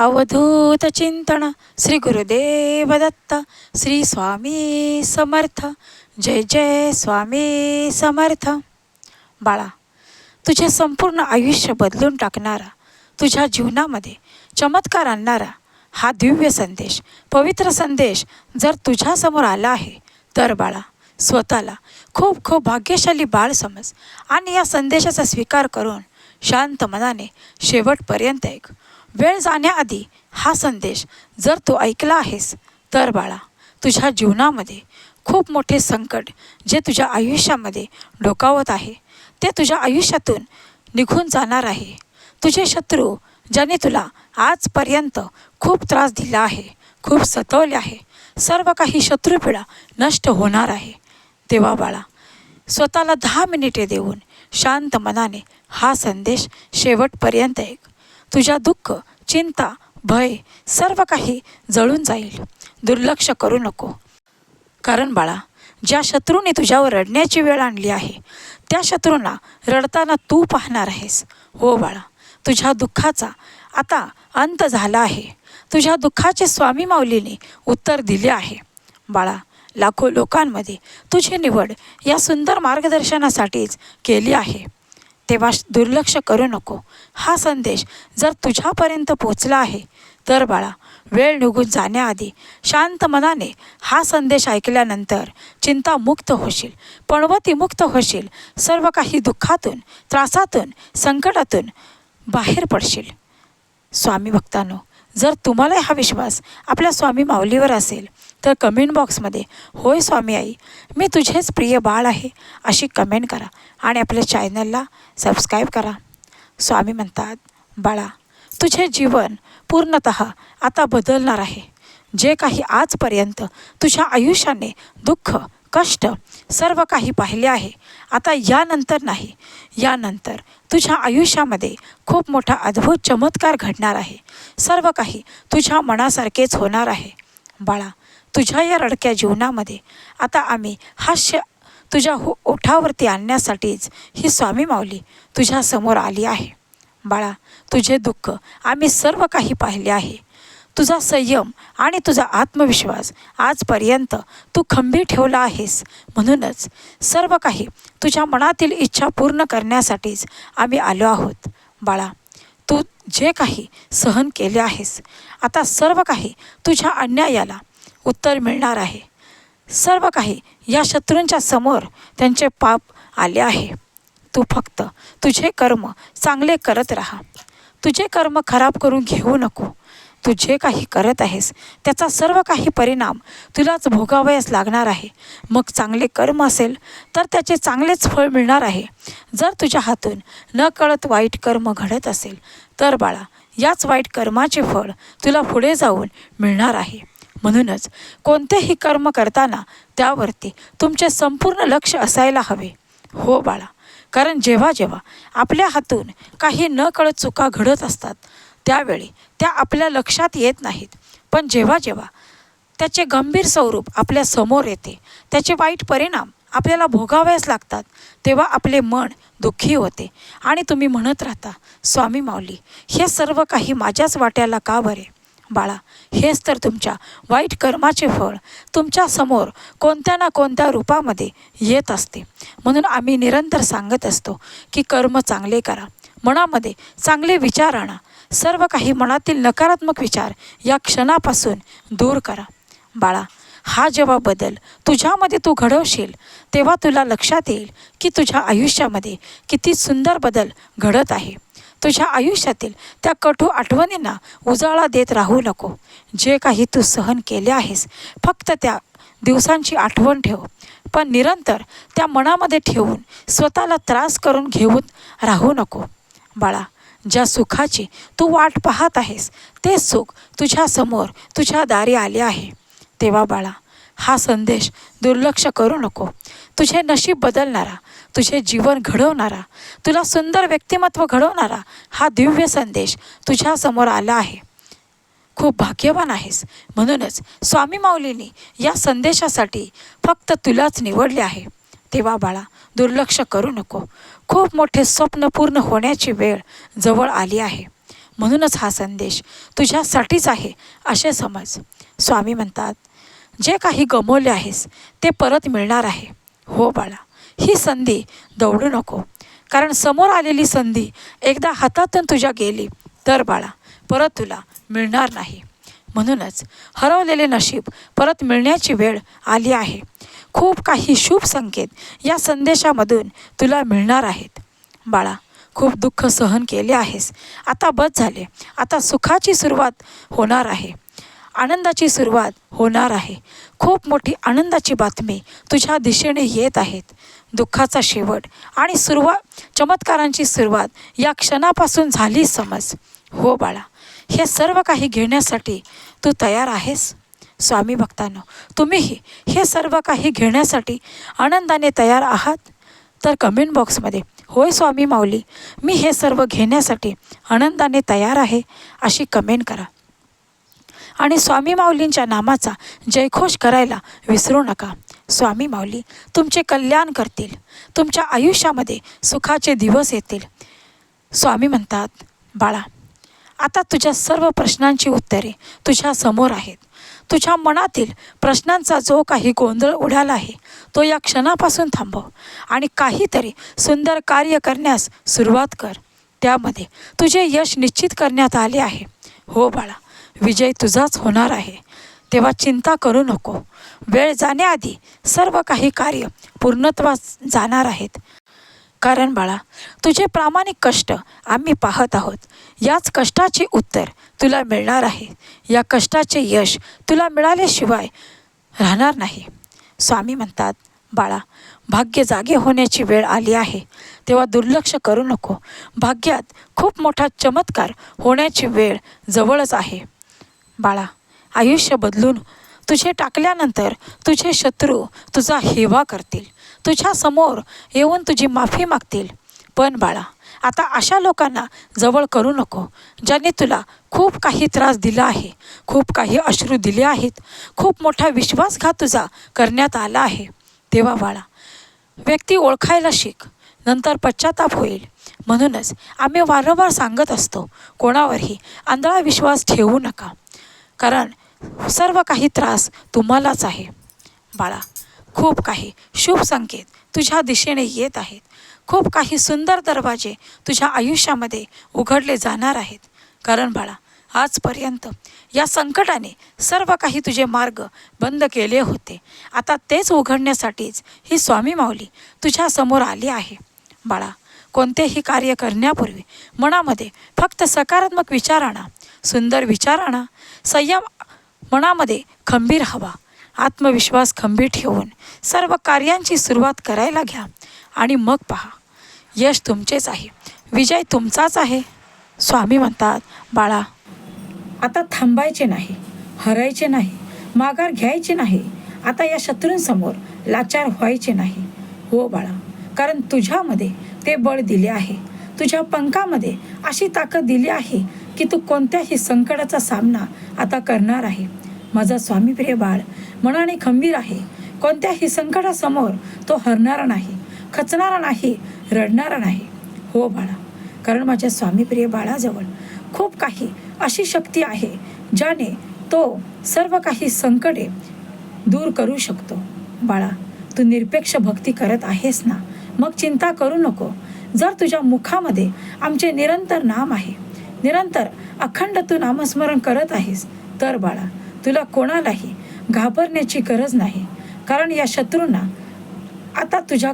अवधूत चिंतन श्री गुरुदेव दत्त श्री स्वामी समर्थ. जय जय स्वामी समर्थ. बाळा तुझे संपूर्ण आयुष्य बदलून टाकणारा तुझ्या जीवनामध्ये चमत्कार आणणारा हा दिव्य संदेश पवित्र संदेश जर तुझ्यासमोर आला आहे तर बाळा स्वतःला खूप खूप भाग्यशाली बाळ समज आणि या संदेशाचा स्वीकार करून शांत मनाने शेवटपर्यंत ऐक. वेळ जाण्याआधी हा संदेश जर तू ऐकला आहेस तर बाळा तुझ्या जीवनामध्ये खूप मोठे संकट जे तुझ्या आयुष्यामध्ये डोकावत आहे ते तुझ्या आयुष्यातून निघून जाणार आहे. तुझे शत्रू ज्याने तुला आजपर्यंत खूप त्रास दिला आहे खूप सतवले आहे सर्व काही शत्रुपिढा नष्ट होणार आहे. तेव्हा बाळा स्वतःला दहा मिनिटे देऊन शांत मनाने हा संदेश शेवटपर्यंत ऐक. तुझ्या दुःख चिंता भय सर्व काही जळून जाईल. दुर्लक्ष करू नको. कारण बाळा ज्या शत्रूने तुझ्यावर रडण्याची वेळ आणली आहे त्या शत्रूंना रडताना तू पाहणार आहेस. हो बाळा तुझ्या दुःखाचा आता अंत झाला आहे. तुझ्या दुःखाचे स्वामी माऊलीने उत्तर दिले आहे. बाळा लाखो लोकांमध्ये तुझी निवड या सुंदर मार्गदर्शनासाठीच केली आहे. तेव्हा दुर्लक्ष करू नको. हा संदेश जर तुझ्यापर्यंत पोचला आहे तर बाळा वेळ निघून जाण्याआधी शांत मनाने हा संदेश ऐकल्यानंतर चिंतामुक्त होशील. पणवती मुक्त होशील. सर्व काही दुःखातून त्रासातून संकटातून बाहेर पडशील. स्वामी भक्तांनो जर तुम्हाला हा विश्वास आपल्या स्वामी माऊलीवर असेल तर कमेंट बॉक्समध्ये होय स्वामी आई मी तुझेच प्रिय बाळ आहे अशी कमेंट करा आणि आपल्या चॅनलला सबस्क्राईब करा. स्वामी म्हणतात बाळा तुझे जीवन पूर्णत आता बदलणार आहे. जे काही आजपर्यंत तुझ्या आयुष्याने दुःख कष्ट सर्व काही पाहिले आहे. आता यानंतर नाही. यानंतर तुझ्या आयुष्यामध्ये खूप मोठा अद्भुत चमत्कार घडणार आहे. सर्व काही तुझ्या मनासारखेच होणार आहे. बाळा तुझ्या या रडक्या जीवनामध्ये आता आम्ही हास्य तुझ्या हो ओठावरती आणण्यासाठीच ही स्वामी माऊली तुझ्यासमोर आली आहे. बाळा तुझे दुःख आम्ही सर्व काही पाहिले आहे. तुझा संयम आणि तुझा आत्मविश्वास आजपर्यंत तू खंबीर ठेवला आहेस. म्हणूनच सर्व काही तुझ्या मनातील इच्छा पूर्ण करण्यासाठीच आम्ही आलो आहोत. बाळा तू जे काही सहन केले आहेस आता सर्व काही तुझ्या अन्यायाला उत्तर मिळणार आहे. सर्व काही या शत्रूंच्या समोर त्यांचे पाप आले आहे. तू फक्त तुझे कर्म चांगले करत राहा. तुझे कर्म खराब करून घेऊ नको. तू जे काही करत आहेस त्याचा सर्व काही परिणाम तुलाच भोगावयास लागणार आहे. मग चांगले कर्म असेल तर त्याचे चांगलेच फळ मिळणार आहे. जर तुझ्या हातून न कळत वाईट कर्म घडत असेल तर बाळा याच वाईट कर्माचे फळ तुला पुढे जाऊन मिळणार आहे. म्हणूनच कोणतेही कर्म करताना त्यावरती तुमचे संपूर्ण लक्ष असायला हवे. हो बाळा कारण जेव्हा जेव्हा आपल्या हातून काही न कळत चुका घडत असतात त्यावेळी त्या आपल्या लक्षात येत नाहीत. पण जेव्हा जेव्हा त्याचे गंभीर स्वरूप आपल्यासमोर येते त्याचे वाईट परिणाम आपल्याला भोगावयास लागतात तेव्हा आपले मन दुःखी होते. आणि तुम्ही म्हणत राहता स्वामी माऊली हे सर्व काही माझ्याच वाट्याला का बरे? बाळा हेच तर तुमच्या वाईट कर्माचे फळ तुमच्यासमोर कोणत्या ना कोणत्या रूपामध्ये येत असते. म्हणून आम्ही निरंतर सांगत असतो की कर्म चांगले करा. मनामध्ये चांगले विचार आणा. सर्व काही मनातील नकारात्मक विचार या क्षणापासून दूर करा. बाळा हा जेव्हा बदल तुझ्यामध्ये तू घडवशील तेव्हा तुला लक्षात येईल की तुझ्या आयुष्यामध्ये किती सुंदर बदल घडत आहे. तुझ्या आयुष्यातील त्या कठोर आठवणींना उजाळा देत राहू नको. जे काही तू सहन केले आहेस फक्त त्या दिवसांची आठवण ठेव. पण निरंतर त्या मनामध्ये ठेवून स्वतःला त्रास करून घेऊन राहू नको. बाळा ज्या सुखाची तू वाट पाहत आहेस ते सुख तुझ्यासमोर तुझ्या दारी आले आहे. तेव्हा बाळा हा संदेश दुर्लक्ष करू नको. तुझे नशीब बदलणारा तुझे जीवन घडवणारा तुला सुंदर व्यक्तिमत्व घडवणारा हा दिव्य संदेश तुझ्यासमोर आला आहे. खूप भाग्यवान आहेस. म्हणूनच स्वामी माऊलींनी या संदेशासाठी फक्त तुलाच निवडले आहे. तेव्हा बाळा दुर्लक्ष करू नको. खूप मोठे स्वप्न पूर्ण होण्याची वेळ जवळ आली आहे. म्हणूनच हा संदेश तुझ्यासाठीच आहे असे समज. स्वामी म्हणतात जे काही गमवले आहेस ते परत मिळणार आहे. हो बाळा ही संधी दौडू नको. कारण समोर आलेली संधी एकदा हातातून तुझ्या गेली तर बाळा परत तुला मिळणार नाही. म्हणूनच हरवलेले नशीब परत मिळण्याची वेळ आली आहे. खूप काही शुभ संकेत या संदेशामधून तुला मिळणार आहेत. बाळा खूप दुःख सहन केले आहेस. आता बस झाले. आता सुखाची सुरुवात होणार आहे. आनंदाची सुरुवात होणार आहे. खूप मोठी आनंदाची बातमी तुझ्या दिशेने येत आहेत. दुःखाचा शेवट आणि सुरुवात चमत्कारांची सुरुवात या क्षणापासून झाली समज. हो बाळा हे सर्व काही घेण्यासाठी तू तयार आहेस? स्वामी भक्तांनो तुम्हीही हे सर्व काही घेण्यासाठी आनंदाने तयार आहात? तर कमेंट बॉक्समध्ये होय स्वामी माऊली मी हे सर्व घेण्यासाठी आनंदाने तयार आहे अशी कमेंट करा. आणि स्वामी माऊलींच्या नामाचा जयघोष करायला विसरू नका. स्वामी माऊली तुमचे कल्याण करतील. तुमच्या आयुष्यामध्ये सुखाचे दिवस येतील. स्वामी म्हणतात बाळा आता तुझ्या सर्व प्रश्नांची उत्तरे तुझ्या समोर आहेत. तुझ्या मनातील प्रश्नांचा जो काही गोंधळ उडाला आहे तो या क्षणापासून थांबव आणि काहीतरी सुंदर कार्य करण्यास सुरुवात कर. त्यामध्ये तुझे यश निश्चित करण्यात आले आहे. हो बाळा विजय तुझाच होणार आहे. तेव्हा चिंता करू नको. वेळ जाण्याआधी सर्व काही कार्य पूर्णत्वास जाणार आहेत. कारण बाळा तुझे प्रामाणिक कष्ट आम्ही पाहत आहोत. याच कष्टाचे उत्तर तुला मिळणार आहे. या कष्टाचे यश तुला मिळाल्याशिवाय राहणार नाही. स्वामी म्हणतात बाळा भाग्य जागे होण्याची वेळ आली आहे. तेव्हा दुर्लक्ष करू नको. भाग्यात खूप मोठा चमत्कार होण्याची वेळ जवळच आहे. बाळा आयुष्य बदलून तुझे टाकल्यानंतर तुझे शत्रू तुझा हेवा करतील. तुझ्यासमोर येऊन तुझी माफी मागतील. पण बाळा आता अशा लोकांना जवळ करू नको ज्यांनी तुला खूप काही त्रास दिला आहे खूप काही अश्रू दिले आहेत खूप मोठा विश्वासघात तुझा करण्यात आला आहे. तेव्हा बाळा व्यक्ती ओळखायला शिक नंतर पश्चाताप होईल. म्हणूनच आम्ही वारंवार सांगत असतो कोणावरही आंधळा विश्वास ठेवू नका कारण सर्व काही त्रास तुम्हालाच आहे. बाळा खूप काही शुभ संकेत तुझ्या दिशेने येत आहेत. खूप काही सुंदर दरवाजे तुझ्या आयुष्यामध्ये उघडले जाणार आहेत. कारण बाळा आजपर्यंत या संकटाने सर्व काही तुझे मार्ग बंद केले होते. आता तेच उघडण्यासाठीच ही स्वामी माऊली तुझ्यासमोर आली आहे. बाळा कोणतेही कार्य करण्यापूर्वी मनामध्ये फक्त सकारात्मक विचार आणा सुंदर विचार आणा संयम मनामध्ये खंबीर हवा. आत्मविश्वास खंबीर ठेवून सर्व कार्यांची सुरुवात करायला घ्या. आणि मग पहा यश तुमचेच आहे विजय तुमचाच आहे स्वामी म्हणतात बाळा. आता थांबायचे नाही हरायचे नाही माघार घ्यायचे नाही आता या शत्रूंसमोर लाचार व्हायचे नाही. हो बाळा कारण तुझ्यामध्ये ते बळ दिले आहे. तुझ्या पंखामध्ये अशी ताकद दिली आहे की तू कोणत्याही संकटाचा सामना आता करणार आहे. माझा स्वामीप्रिय बाळ मनाने खंबीर आहे. कोणत्याही संकटासमोर तो हरणारा नाही खचणारा नाही रडणारा नाही. हो बाळा कारण माझ्या स्वामीप्रिय बाळाजवळ खूप काही अशी शक्ती आहे ज्याने तो सर्व काही संकटे दूर करू शकतो. बाळा तू निरपेक्ष भक्ती करत आहेस ना? मग चिंता करू नको. जर तुझ्या मुखामध्ये आमचे निरंतर नाम आहे निरंतर अखंड तू नामस्मरण करत आहेस तर बाळा तुला कोणालाही घाबरण्याची गरज नाही. कारण या शत्रूंना आता तुझ्या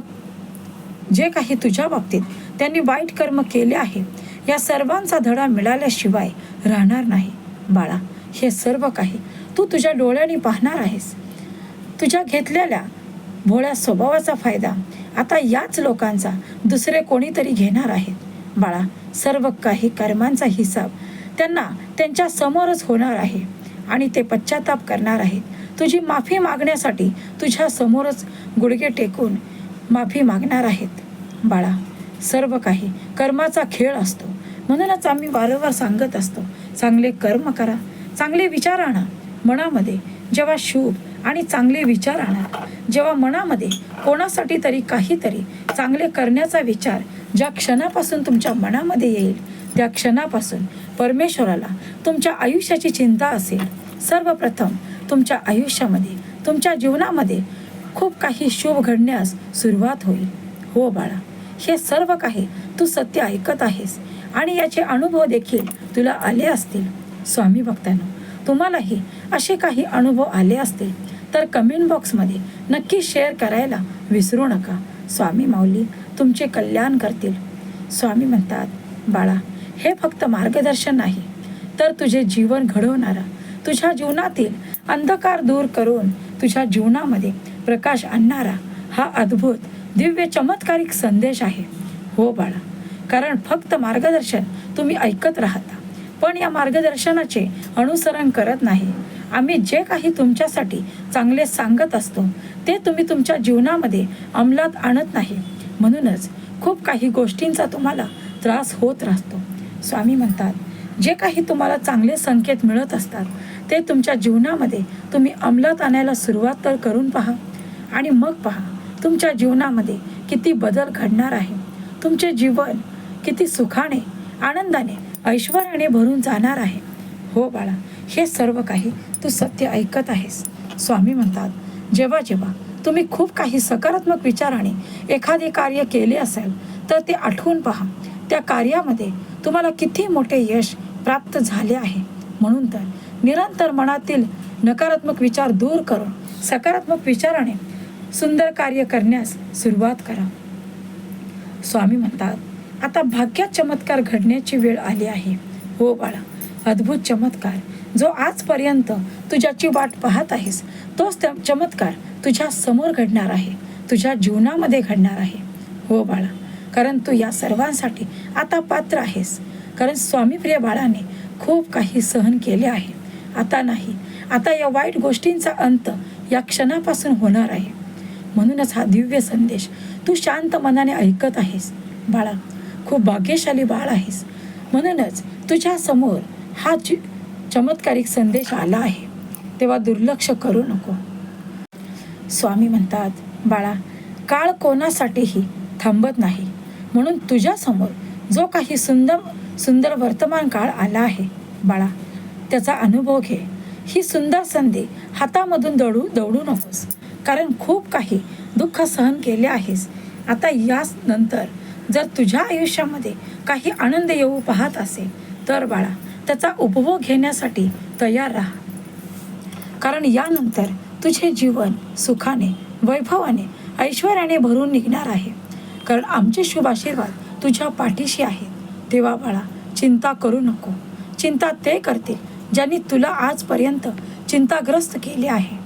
जे काही तुझ्या बाबतीत त्यांनी वाईट कर्म केले आहे या सर्वांचा धडा मिळाल्याशिवाय राहणार नाही. बाळा हे सर्व काही तू तुझ्या डोळ्यांनी पाहणार आहेस. तुझ्या घेतलेल्या भोळ्या स्वभावाचा फायदा आता याच लोकांचा दुसरे कोणीतरी घेणार आहेत बाळा सर्व काही कर्मांचा हिसाब त्यांना त्यांच्या समोरच होणार आहे. आणि ते पश्चाताप करणार आहेत. तुझी माफी मागण्यासाठी तुझ्या समोरच गुडघे टेकून माफी मागणार आहेत. बाळा सर्व काही कर्माचा खेळ असतो. म्हणूनच आम्ही वारंवार सांगत असतो चांगले कर्म करा चांगले विचार आणा. मनामध्ये जेव्हा शुभ आणि चांगले विचार आणा जेव्हा मनामध्ये कोणासाठी तरी काहीतरी चांगले करण्याचा विचार ज्या क्षणापासून तुमच्या मनामध्ये येईल त्या क्षणापासून परमेश्वराला तुमच्या आयुष्याची चिंता असेल. सर्वप्रथम तुमच्या आयुष्यामध्ये तुमच्या जीवनामध्ये खूप काही शुभ घडण्यास सुरुवात होईल. हो बाळा हे सर्व काही तू सत्य ऐकत आहेस आणि याचे अनुभव देखील तुला आले असतील. स्वामी भक्तांनो तुम्हालाही असे काही अनुभव आले असतील तर कमेंट बॉक्समध्ये नक्की शेअर करायला विसरू नका. स्वामी माऊली तुमचे कल्याण करतील. स्वामी म्हणतात बाळा हे फक्त मार्गदर्शन नाही तर तुझे जीवन घडवणारा तुझ्या जीवनातील अंधकार दूर करून तुझ्या जीवनामध्ये प्रकाश आणणारा हा अद्भुत दिव्य चमत्कारिक संदेश आहे. हो बाळा कारण फक्त मार्गदर्शन तुम्ही ऐकत राहता पण या मार्गदर्शनाचे अनुसरण करत नाही. आम्ही जे काही तुमच्यासाठी चांगले सांगत असतो ते तुम्ही तुमच्या जीवनामध्ये अंमलात आणत नाही. म्हणूनच खूप काही गोष्टींचा तुम्हाला त्रास होत राहतो. स्वामी म्हणतात जे काही तुम्हाला चांगले संकेत मिळत असतात ते तुमच्या जीवनामध्ये तुम्ही अंमलात आणायला सुरुवात तर करून पहा आणि मग पहा तुमच्या जीवनामध्ये किती बदल घडणार आहे. तुमचे जीवन किती सुखाने आनंदाने ऐश्वर्याने भरून जाणार आहे. हो बाळा हे सर्व काही तू सत्य ऐकत आहेस. स्वामी म्हणतात जेव्हा जेव्हा तुम्ही खूप काही सकारात्मक विचाराने एखादे कार्य केले असेल तर ते आठवून पहा त्या कार्यामध्ये तुम्हाला किती मोठे यश प्राप्त झाले आहे. म्हणून तर निरंतर मनातील नकारात्मक विचार दूर करून सकारात्मक विचाराने सुंदर कार्य करण्यास सुरुवात करा. स्वामी म्हणतात आता भाग्यात चमत्कार घडण्याची वेळ आली आहे. हो बाळा अद्भुत चमत्कार. जो आजपर्यंत तुझ्याची वाट पाहत आहेस तोच त्या चमत्कार तुझ्या समोर घडणार आहे तुझ्या जीवनामध्ये घडणार आहे. हो बाळा कारण तू या सर्वांसाठी आता पात्र आहेस. कारण स्वामीप्रिय बाळाने खूप काही सहन केले आहे. आता नाही. आता या वाईट गोष्टींचा अंत या क्षणापासून होणार आहे. म्हणूनच हा दिव्य संदेश तू शांत मनाने ऐकत आहेस. बाळा खूप भाग्यशाली बाळ आहेस. म्हणूनच तुझ्या समोर हा चमत्कारिक संदेश आला आहे. तेव्हा दुर्लक्ष करू नको. स्वामी म्हणतात बाळा काळ कोणासाठीही थांबत नाही. म्हणून तुझ्यासमोर जो काही सुंदर सुंदर वर्तमान काळ आला आहे बाळा त्याचा अनुभव घे. ही सुंदर संधी हातामधून दौडू दौडू नकोस. कारण खूप काही दुःख सहन केले आहेस. आता याच नंतर जर तुझ्या आयुष्यामध्ये काही आनंद येऊ पाहत असेल तर बाळा त्याचा उपभोग घेण्यासाठी तयार राहा. कारण यानंतर तुझे जीवन सुखाने वैभवाने ऐश्वर्याने भरून निघणार आहे. कारण आमचे शुभ आशीर्वाद तुझ्या पाठीशी आहेत तेव्हा बाळा चिंता करू नको. चिंता ते करतील ज्यांनी तुला आजपर्यंत चिंताग्रस्त केले आहे.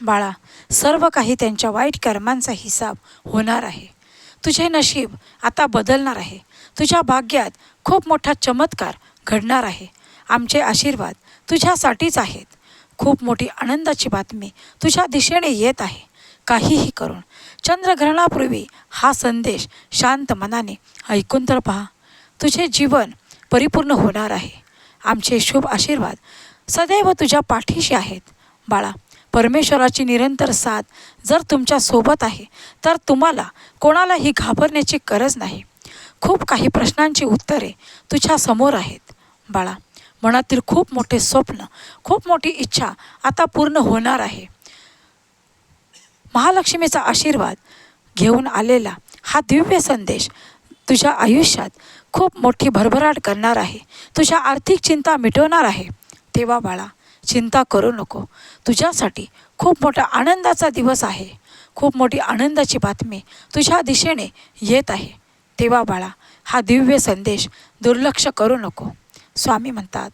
बाळा सर्व काही त्यांच्या वाईट कर्मांचा हिसाब होणार आहे. तुझे नशीब आता बदलणार आहे. तुझ्या भाग्यात खूप मोठा चमत्कार घडणार आहे. आमचे आशीर्वाद तुझ्यासाठीच आहेत. खूप मोठी आनंदाची बातमी तुझ्या दिशेने येत आहे. काहीही करून चंद्रग्रहणापूर्वी हा संदेश शांत मनाने ऐकून तर पहा. तुझे जीवन परिपूर्ण होणार आहे. आमचे शुभ आशीर्वाद सदैव तुझ्या पाठीशी आहेत. बाळा परमेश्वराची निरंतर साथ जर तुमच्यासोबत आहे तर तुम्हाला कोणालाही घाबरण्याची गरज नाही. खूप काही प्रश्नांची उत्तरे तुझ्या समोर आहेत. बाळा मनातील खूप मोठे स्वप्न खूप मोठी इच्छा आता पूर्ण होणार आहे. महालक्ष्मीचा आशीर्वाद घेऊन आलेला हा दिव्य संदेश तुझ्या आयुष्यात खूप मोठी भरभराट करणार आहे. तुझ्या आर्थिक चिंता मिटवणार आहे. तेव्हा बाळा चिंता करू नको. तुझ्यासाठी खूप मोठा आनंदाचा दिवस आहे. खूप मोठी आनंदाची बातमी तुझ्या दिशेने येत आहे. तेव्हा बाळा हा दिव्य संदेश दुर्लक्ष करू नको. स्वामी म्हणतात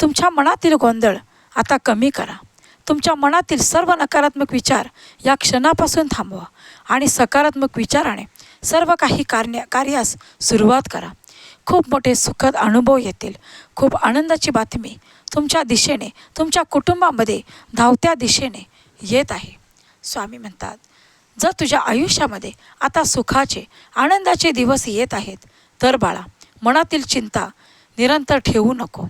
तुमच्या मनातील गोंधळ आता कमी करा. तुमच्या मनातील सर्व नकारात्मक विचार या क्षणापासून थांबवा आणि सकारात्मक विचाराने सर्व काही कार्य कार्यास सुरुवात करा. खूप मोठे सुखद अनुभव येतील. खूप आनंदाची बातमी तुमच्या दिशेने तुमच्या कुटुंबामध्ये धावत्या दिशेने येत आहे. स्वामी म्हणतात जर तुझ्या आयुष्यामध्ये आता सुखाचे आनंदाचे दिवस येत आहेत तर बाळा मनातील चिंता निरंतर ठेवू नको.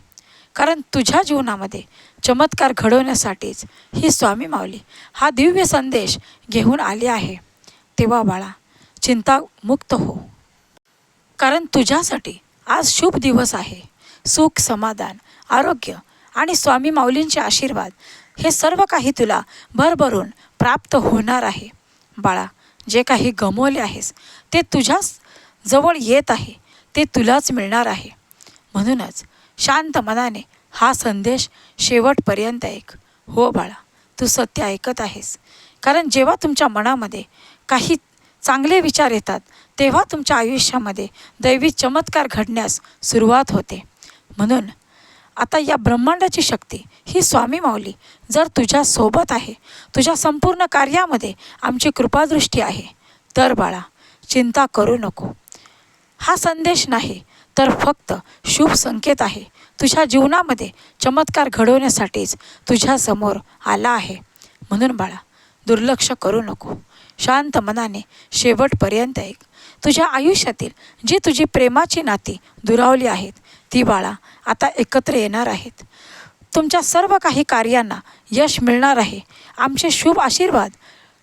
कारण तुझ्या जीवनामध्ये चमत्कार घडवण्यासाठीच ही स्वामी माऊली हा दिव्य संदेश घेऊन आली आहे. तेव्हा बाळा चिंता मुक्त हो. कारण तुझ्यासाठी आज शुभ दिवस आहे. सुख समाधान आरोग्य आणि स्वामी माऊलींचे आशीर्वाद हे सर्व काही तुला भरभरून प्राप्त होणार आहे. बाळा जे काही गमवले आहेस ते तुझ्याच जवळ येत आहे. ते तुलाच मिळणार आहे. म्हणूनच शांत मनाने हा संदेश शेवटपर्यंत ऐक. हो बाळा तू सत्य ऐकत आहेस. कारण जेव्हा तुमच्या मनामध्ये काही चांगले विचार येतात तेव्हा तुमच्या आयुष्यामध्ये दैवी चमत्कार घडण्यास सुरुवात होते. म्हणून आता या ब्रह्मांडाची शक्ती ही स्वामी माऊली जर तुझ्या सोबत आहे तुझ्या संपूर्ण कार्यामध्ये आमची कृपादृष्टी आहे तर बाळा चिंता करू नको. हा संदेश नाही तर फक्त शुभ संकेत आहे. तुझ्या जीवनामध्ये चमत्कार घडवण्यासाठीच तुझ्यासमोर आला आहे. म्हणून बाळा दुर्लक्ष करू नको. शांत मनाने शेवटपर्यंत ऐक. तुझ्या आयुष्यातील जी तुझी प्रेमाची नाती दुरावली आहेत ती बाळा आता एकत्र येणार आहेत. तुमच्या सर्व काही कार्यांना यश मिळणार आहे. आमचे शुभ आशीर्वाद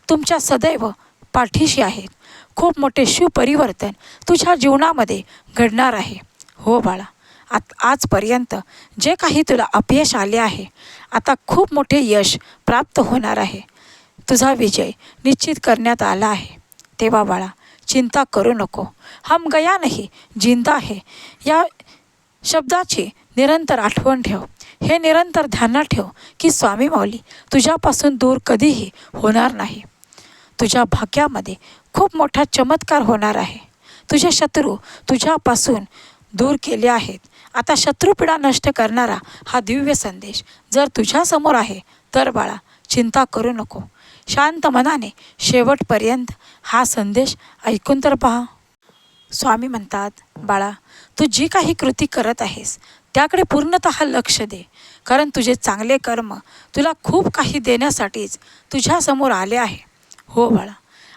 तुमच्या सदैव पाठीशी आहेत. खूप मोठे शुभ परिवर्तन तुझ्या जीवनामध्ये घडणार आहे. हो बाळा आत आजपर्यंत जे काही तुला अपयश आले आहे आता खूप मोठे यश प्राप्त होणार आहे. तुझा विजय निश्चित करण्यात आला आहे. तेव्हा बाळा चिंता करू नको. हम गया नाही जिंदा आहे या शब्दाची निरंतर आठवण ठेव. हे निरंतर ध्यानात ठेव की स्वामी माऊली तुझ्यापासून दूर कधीही होणार नाही. तुझ्या भाग्यामध्ये खूप मोठा चमत्कार होणार आहे. तुझे शत्रू तुझ्यापासून दूर केले आहेत. आता शत्रुपीडा नष्ट करणारा हा दिव्य संदेश जर तुझ्यासमोर आहे तर बाळा चिंता करू नको. शांत मनाने शेवटपर्यंत हा संदेश ऐकून तर पहा. स्वामी म्हणतात बाळा तू जी काही कृती करत आहेस त्याकडे पूर्णत लक्ष दे. कारण तुझे चांगले कर्म तुला खूप काही देण्यासाठीच तुझ्यासमोर आले आहे. हो बाळा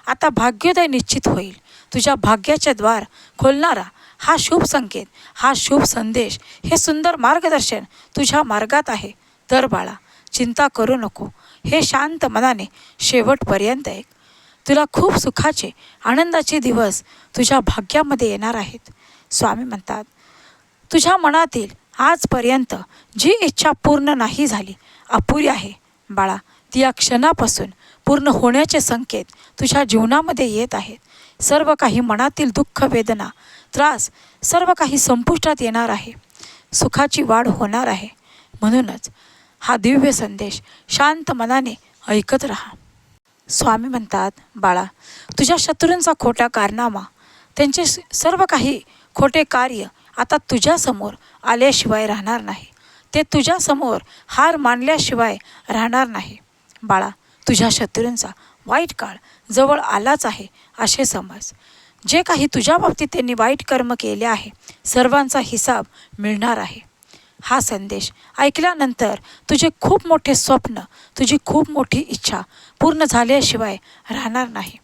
आता भाग्योदय निश्चित होईल. तुझ्या भाग्याचे द्वार खोलणारा हा शुभ संकेत हा शुभ संदेश हे सुंदर मार्गदर्शन तुझ्या मार्गात आहे. तर बाळा चिंता करू नको. हे शांत मनाने शेवटपर्यंत ऐक. तुला खूप सुखाचे आनंदाचे दिवस तुझ्या भाग्यामध्ये येणार आहेत. स्वामी म्हणतात तुझ्या मनातील आजपर्यंत जी इच्छा पूर्ण नाही झाली अपुरी आहे. बाळा ती या क्षणापासून पूर्ण होण्याचे संकेत तुझ्या जीवनामध्ये येत आहेत. सर्व काही मनातील दुःख वेदना त्रास सर्व काही संपुष्टात येणार आहे. सुखाची वाढ होणार आहे. म्हणूनच हा दिव्य संदेश शांत मनाने ऐकत राहा. स्वामी म्हणतात बाळा तुझ्या शत्रूंचा खोटा कारनामा त्यांचे सर्व काही खोटे कार्य आता तुझ्यासमोर आल्याशिवाय राहणार नाही. ते तुझ्यासमोर हार मानल्याशिवाय राहणार नाही. बाळा तुझ्या शत्रूंचा वाईट काळ जवळ आलाच आहे असे समज. जे काही तुझ्या बाबतीत त्यांनी वाईट कर्म केले आहे सर्वांचा हिसाब मिळणार आहे. हा संदेश ऐकल्यानंतर तुझे खूप मोठे स्वप्न तुझी खूप मोठी इच्छा पूर्ण झाल्याशिवाय राहणार नाही.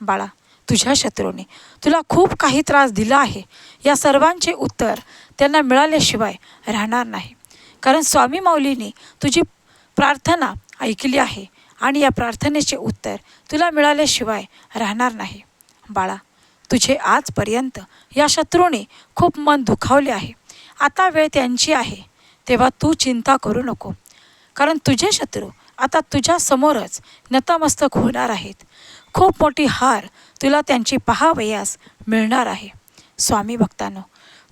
बाळा तुझ्या शत्रूने तुला खूप काही त्रास दिला आहे. या सर्वांचे उत्तर त्यांना मिळाल्याशिवाय राहणार नाही. कारण स्वामी माऊलीने तुझी प्रार्थना ऐकली आहे आणि या प्रार्थनेचे उत्तर तुला मिळाल्याशिवाय राहणार नाही. बाळा तुझे आजपर्यंत या शत्रूने खूप मन दुखावले आहे. आता वेळ त्यांची आहे. तेव्हा तू चिंता करू नको. कारण तुझे शत्रू आता तुझ्यासमोरच नतमस्तक होणार आहेत. खूप मोठी हार तुला त्यांची पहावयास मिळणार आहे. स्वामी भक्तांनो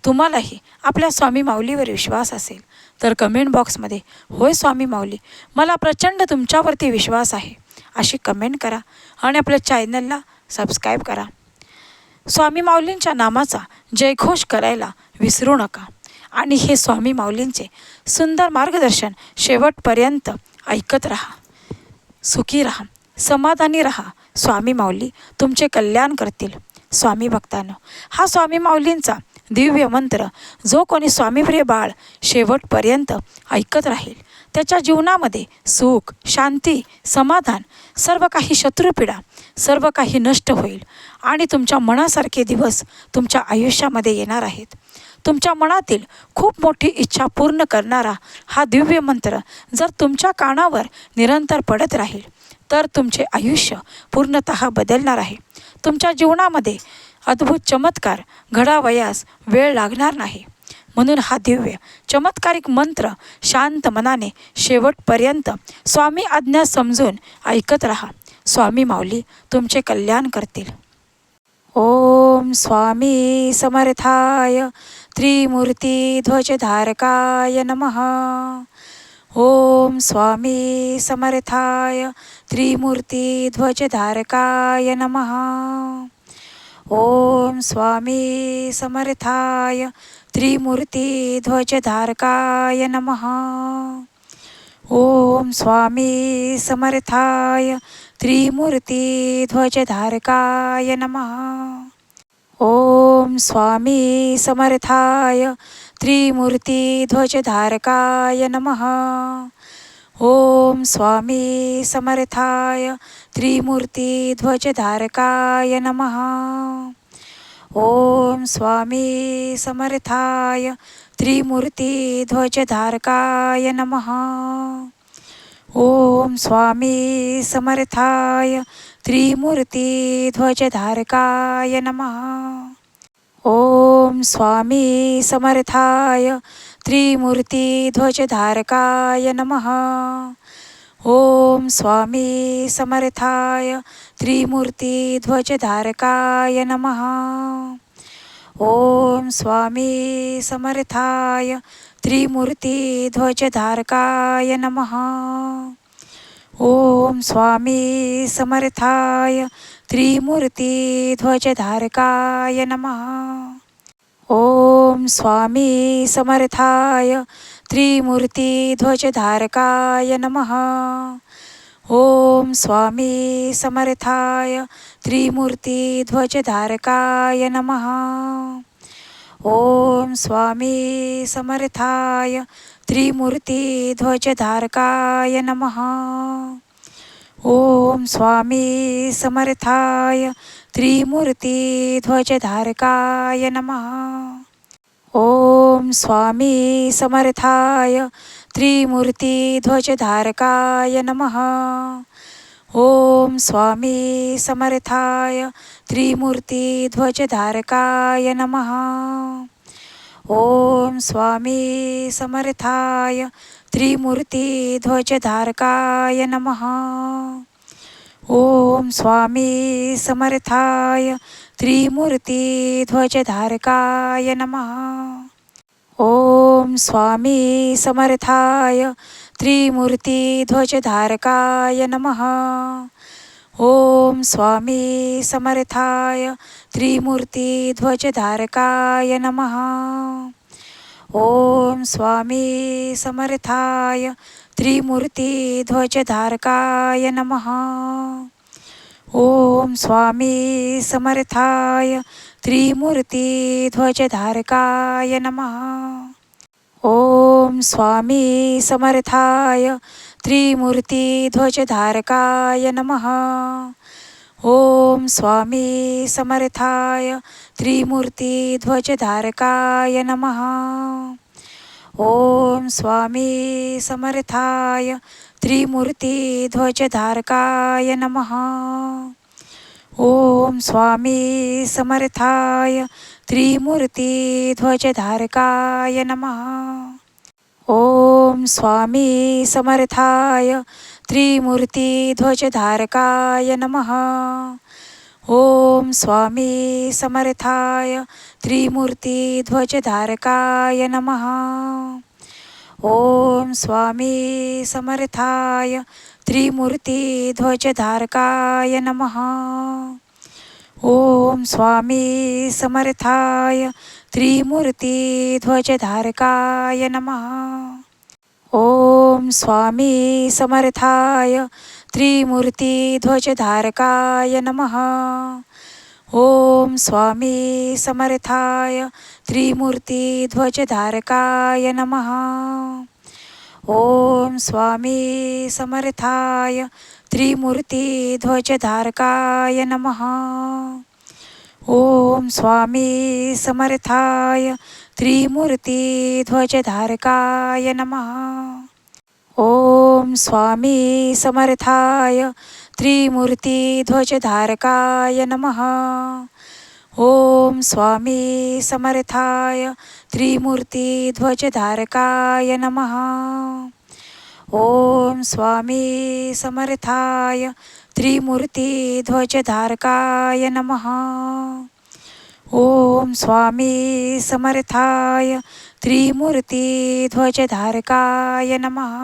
तुम्हालाही आपल्या स्वामी माऊलीवर विश्वास असेल तर कमेंट बॉक्समध्ये होय स्वामी माऊली मला प्रचंड तुमच्यावरती विश्वास आहे. अशी कमेंट करा आणि आपल्या चॅनलला सबस्क्राईब करा. स्वामी माऊलींच्या नामाचा जयघोष करायला विसरू नका. आणि हे स्वामी माऊलींचे सुंदर मार्गदर्शन शेवटपर्यंत ऐकत राहा. सुखी राहा. समाधानी राहा. स्वामी माऊली तुमचे कल्याण करतील. स्वामी भक्तांनो हा स्वामी माऊलींचा दिव्य मंत्र जो कोणी स्वामीप्रिय बाळ शेवटपर्यंत ऐकत राहील त्याच्या जीवनामध्ये सुख शांती समाधान सर्व काही शत्रुपीडा सर्व काही नष्ट होईल आणि तुमच्या मनासारखे दिवस तुमच्या आयुष्यामध्ये येणार आहेत. तुमच्या मनातील खूप मोठी इच्छा पूर्ण करणारा हा दिव्य मंत्र जर तुमच्या कानावर निरंतर पडत राहील तर तुमचे आयुष्य पूर्णत बदलणार आहे. तुमच्या जीवनामध्ये अद्भुत चमत्कार घडावयास वेळ लागणार नाही. म्हणून हा दिव्य चमत्कारिक मंत्र शांत मनाने शेवटपर्यंत स्वामी आज्ञा समजून ऐकत रहा. स्वामी माऊली तुमचे कल्याण करतील. ओम स्वामी समर्थाय त्रिमूर्ती ध्वजधारकाय नम. ओम स्वामी समर्थाय त्रिमूर्ती ध्वजधारकाय नम. ओम स्वामी समर्थाय त्रिमूर्ती ध्वजधारकाय नमः। ओम स्वामी समर्थाय त्रिमूर्ती ध्वजधारकाय नमः। ओम स्वामी समर्थाय त्रिमूर्ती ध्वजधारकाय नमः। ओम स्वामी समर्थाय त्रिमूर्ती ध्वजधारकाय नमः। ओम स्वामी समर्थाय त्रिमूर्ती ध्वजधारकाय नमः। ओम स्वामी समर्थाय त्रिमूर्ती ध्वजधारकाय नमः। ओम स्वामी समर्थाय त्रिमूर्ती ध्वजधारकाय नमः। ओम स्वामी समर्थाय त्रिमूर्ती ध्वजधारकाय नमः। ओम स्वामी समर्थाय त्रिमूर्ती ध्वजधारकाय नमः। ओम स्वामी समर्थाय त्रिमूर्ती ध्वजधारकाय नमः स्वामी समर्थाय त्रिमूर्ती ध्वजधारकाय नमः। ॐ स्वामी समर्थाय त्रिमूर्ती ध्वजधारकाय नमः। ॐ स्वामी समर्थाय त्रिमूर्ती ध्वजधारकाय नमः। ओम स्वामी समर्थाय त्रिमूर्ती ध्वजधारकाय नमः। ओम स्वामी समर्थाय त्रिमूर्ती ध्वजधारकाय नमः। ओम स्वामी समर्थाय त्रिमूर्ती ध्वजधारकाय नमः। ओम स्वामी समर्थाय त्रिमूर्ती ध्वजधारकाय नमः। ओम स्वामी समर्थाय त्रिमूर्ती ध्वजधारकाय नमः। ओम स्वामी समर्थाय त्रिमूर्ती ध्वजधारकाय नमः। ओम स्वामी समर्थाय त्रिमूर्ती ध्वजधारकाय नमः। ओम स्वामी समर्थाय त्रिमूर्ती ध्वजधारकाय नमः। ओम स्वामी समर्थाय त्रिमूर्ती ध्वजधारकाय नमः। ओम स्वामी समर्थाय त्रिमूर्ती ध्वजधारकाय नमः। ओम स्वामी समर्थाय त्रिमूर्ती ध्वजधारकाय ओम स्वामी समर्थाय त्रिमूर्ती ध्वजधारकाय नमः। ओम स्वामी समर्थाय त्रिमूर्ती ध्वजधारकाय नमः। ओम स्वामी समर्थाय त्रिमूर्ती ध्वजधारकाय नमः। ओम स्वामी समर्थाय त्रिमूर्ती ध्वजधारकाय नमः। ओम स्वामी समर्थाय त्रिमूर्ती ध्वजधारकाय नमः। ओम स्वामी समर्थाय त्रिमूर्ती ध्वजधारकाय नमः। ओम स्वामी समर्थाय त्रिमूर्ती ध्वजधारकाय नमः। ओम स्वामी समर्थाय त्रिमूर्ती ध्वजधारकाय नमः। ओम स्वामी समर्थाय त्रिमूर्ती ध्वजधारकाय नमः। ओम स्वामी समर्थाय त्रिमूर्तिध्वजधारकाय नमः। ॐ स्वामी समर्थाय त्रिमूर्तिध्वजधारकाय नमः। ॐ स्वामी समर्थाय त्रिमूर्तिध्वजधारकाय नमः। ॐ स्वामी समर्थाय त्रिमूर्तिध्वजधारकाय नमः। ओम स्वामी समर्थाय त्रिमूर्ती ध्वजधारकाय नमः।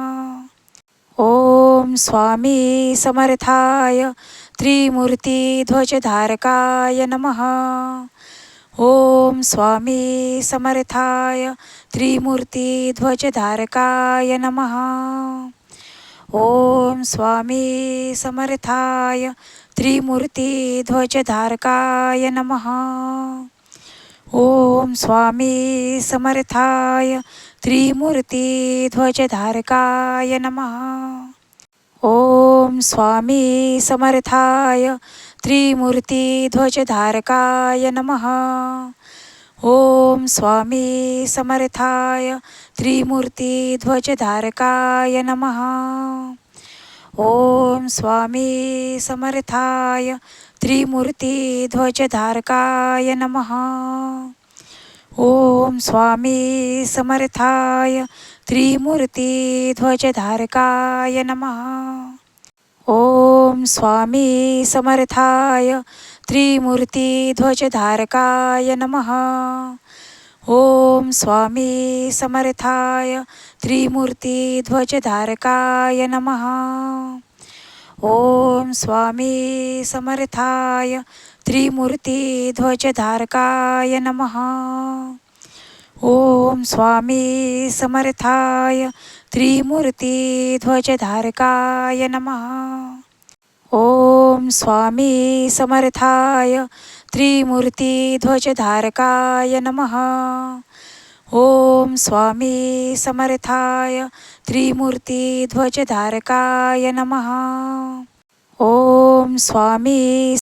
ओम स्वामी समर्थाय त्रिमूर्ती ध्वजधारकाय नमः। ओम स्वामी समर्थाय त्रिमूर्ती ध्वजधारकाय नमः। ओम स्वामी समर्थाय त्रिमूर्ती ध्वजधारकाय नमः। ॐ स्वामी समर्थाय त्रिमूर्तीध्वजधारकाय नमः। ॐ स्वामी समर्थाय त्रिमूर्तिध्वजधारकाय नमः। ॐ स्वामी समर्थाय त्रिमूर्तिध्वजधारकाय नमः। ओम स्वामी समर्थाय त्रिमूर्ती ध्वजधारकाय नमः। ओम स्वामी समर्थाय त्रिमूर्ती ध्वजधारकाय नमः। ओम स्वामी समर्थाय त्रिमूर्ती ध्वजधारकाय नमः। ओम स्वामी समर्थाय त्रिमूर्ती ध्वजधारकाय नमः। ओम स्वामी समर्थाय त्रिमूर्ती ध्वजधारकाय नमः। ओम स्वामी समर्थाय त्रिमूर्ती ध्वजधारकाय नमः। ओम स्वामी समर्थाय त्रिमूर्ती ध्वजधारकाय नमः। ओम स्वामी समर्थाय त्रिमूर्ती ध्वजधारकाय नमः। ओम स्वामी